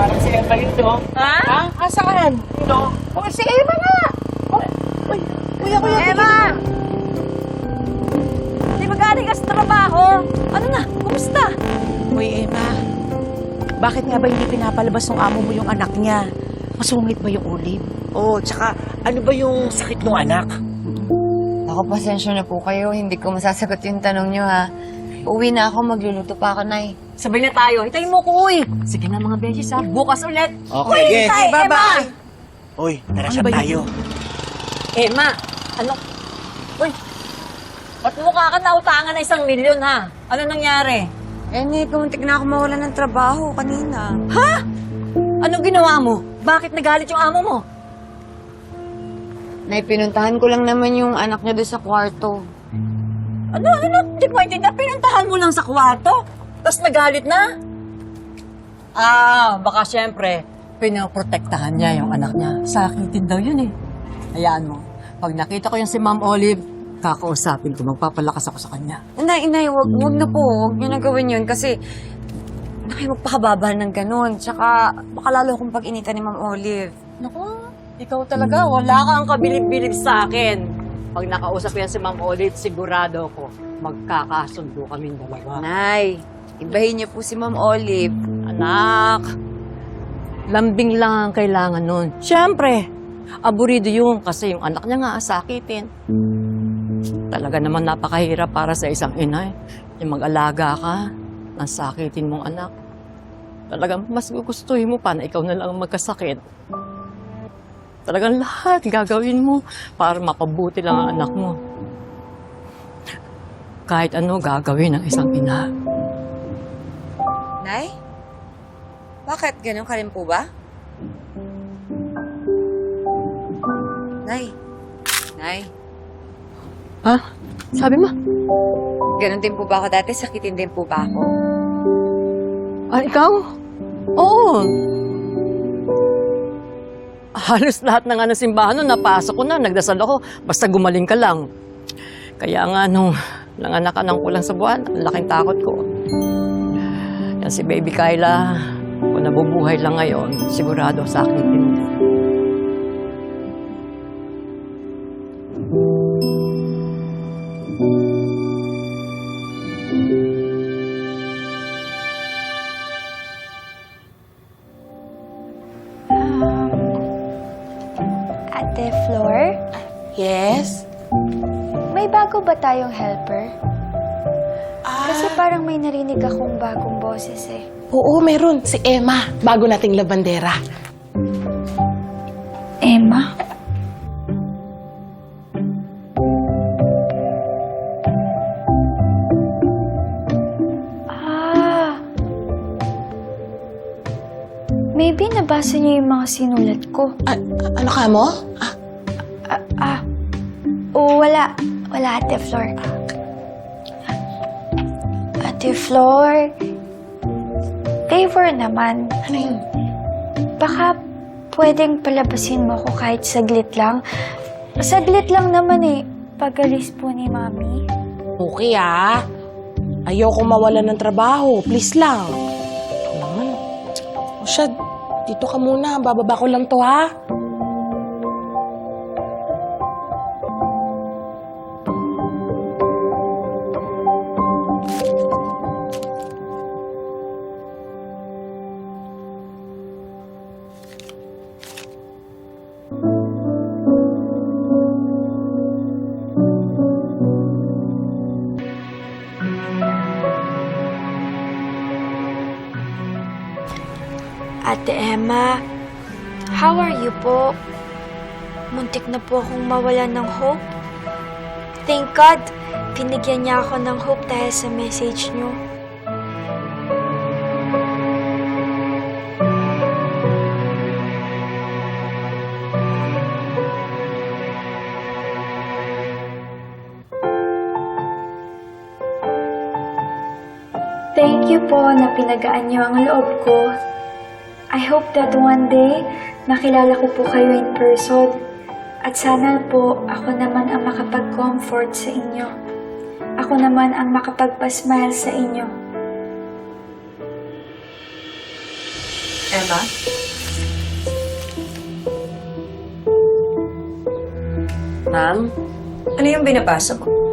Parang si Emma yun, no? Ha? Ha? Asaan? No? Oh, si Emma nga! Oh, uy, kuya, kuya. Emma! Di ba galing ka sa trabaho? Ano na? Kumusta? Uy, Emma. Bakit nga ba hindi pinapalabas ng amo mo yung anak niya? Masungit ba yung olive? Oh, tsaka ano ba yung sakit ng anak? Ako, pasensya na po kayo. Hindi ko masasagot yung tanong nyo, ha. Uwi na ako, magluluto pa ako, Nay. Sabay na tayo. Hintayin mo ko, uy. Sige na mga beses ha. Bukas ulit. Okay, uy, sige. hintay, Bye-bye. Emma! Uy, tara Ano siya ba yun? tayo. Emma, ano? Uy, ba't mukha ka nautangan na isang milyon ha? Ano nangyari? Eh, Nay, kumuntik na ako mawala ng trabaho kanina. Anong ginawa mo? Bakit nagalit yung amo mo? Nay, pinuntahan ko lang naman yung anak niya doon sa kwarto. Ano, ano? Hindi ko maintindihan. Pinuntahan mo lang sa kwarto. Tapos nagalit na. Ah, baka syempre, pinoprotektahan niya yung anak niya. Sakitin daw yun eh. Hayaan mo. Pag nakita ko yung si Ma'am Olive, kakausapin ko, magpapalakas ako sa kanya. Nay, Nay, wag, wag na po. Wag niyo na gawin yun kasi na kayo magpakababa ng ganun. Tsaka, baka lalo akong pag-initan ni Ma'am Olive. Naku, ikaw talaga, wala kang kabilib-bilib sa akin. Pag nakausap yan si Ma'am Olive, sigurado ko, magkakasundo kaming dalawa. Nay, ibahin niyo po si Ma'am Olive. Anak, lambing lang ang kailangan nun. Siyempre, aburido yun kasi yung anak niya nga sakitin. Talaga naman napakahirap para sa isang ina. eh. Yung mag-alaga ka, ng sakitin mong anak. Talagang mas gugustuhin mo pa na ikaw na lang ang magkasakit. Talagang lahat gagawin mo para mapabuti lang ang anak mo. Kahit ano gagawin ng isang ina. Nay? Bakit? Ganun ka rin po ba? Nay? Nay? Ha? Sabi mo? Ganun din po ba ako dati? Sakitin din po ba ako? Ah, ikaw? Oo. Halos lahat ng ano simbahan nun, napasok ko na, nagdasal ako. Basta gumaling ka lang. Kaya nga nung nanganak ka ng kulang sa buwan, ang laking takot ko. Yan si Baby Kyla, kung nabubuhay lang ngayon, sigurado sakitin mo. Ate Flor, Yes? may bago ba tayong helper? Ah, Kasi parang may narinig akong bagong boses eh. oo, meron. Si Emma, bago nating labandera. Emma? Ah. Maybe nabasa niyo yung mga sinulat ko. Ah, ano ka mo? Ah, Ah, ah. Oo, wala. Wala, Ate Flor. Ate Flor, favor naman. ano yun? Baka pwedeng palabasin mo ako kahit saglit lang. Saglit lang naman eh. Pagalis po ni Mami. Okay ah. Ayoko mawala ng trabaho. Please lang. Ito naman. O siya, dito ka muna. Bababa ko lang to ha. Ate Emma, how are you po? Muntik na po akong mawalan ng hope. Thank God, binigyan niya ako ng hope dahil sa message niyo. Thank you po na pinagaan niyo ang loob ko. I hope that one day, makilala ko po kayo in person. At sana po, ako naman ang makapag-comfort sa inyo. Ako naman ang makapagpasmile sa inyo. Emma? Ma'am? Ano yung binabasa mo?